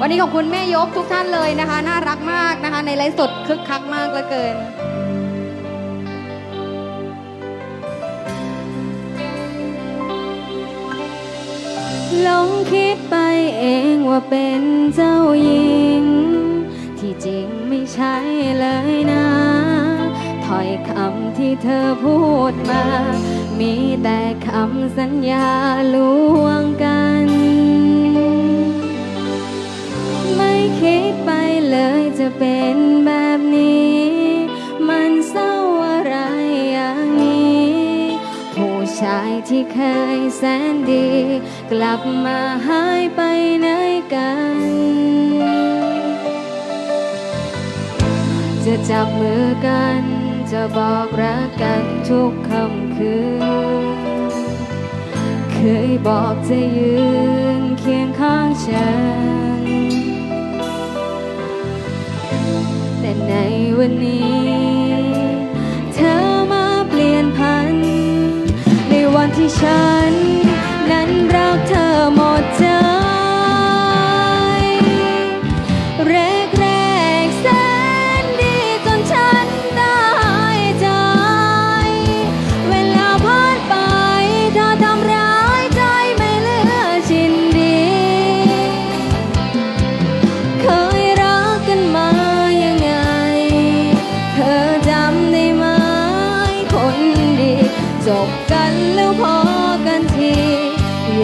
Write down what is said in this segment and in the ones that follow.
วันนี้ขอบคุณแม่ยกทุกท่านเลยนะคะ น่ารักมากนะคะ ในไลฟ์สดคึกคักมากเหลือเกินหลงคิดไปเองว่าเป็นเจ้าหญิง ที่จริงไม่ใช่เลยนะถ้อยคำที่เธอพูดมา มีแต่คำสัญญาลวงกัน คิดไปเลยจะเป็นแบบนี้ มันเศร้าอะไรอย่างนี้ ผู้ชายที่เคยแสนดี กลับมาหายไปไหนกัน จะจับมือกัน จะบอกรักกันทุกคำคืน เคยบอกจะยืนเคียงข้างฉัน วันนี้ เธอมาเปลี่ยนพันในวันที่ฉันนั้น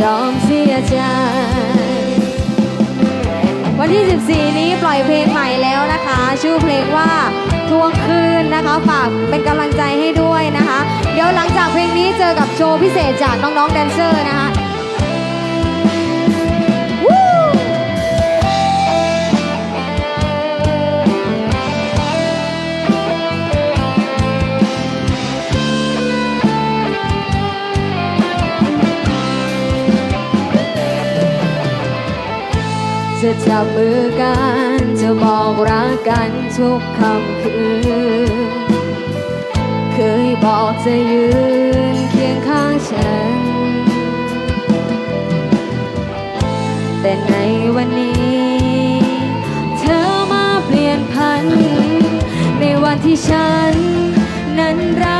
ยอมเสียใจ วันที่ 14 นี้ปล่อยเพลงใหม่แล้วนะคะ ชื่อเพลงว่าทวงคืนนะคะฝากเป็นกำลังใจให้ด้วยนะคะ เดี๋ยวหลังจากเพลงนี้เจอกับโชว์พิเศษจากน้องๆแดนเซอร์นะคะ จะจับมือกัน จะบอกรักกันทุกคำคืน เคยบอกจะยืนเคียงข้างฉัน แต่ในวันนี้ เธอมาเปลี่ยนพัน ในวันที่ฉัน นั้นรัก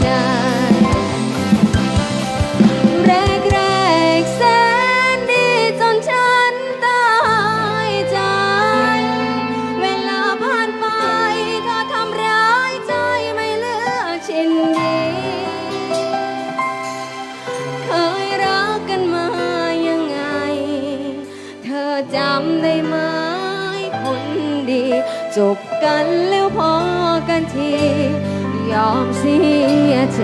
ใจแรกแรกแสนดีจนฉันตายใจ เวลาผ่านไปเธอทำร้ายใจไม่เหลือชินดี เคยรักกันมายังไง เธอจำได้ไหมคนดี จบกันแล้วพอกันที ยอมเสียใจ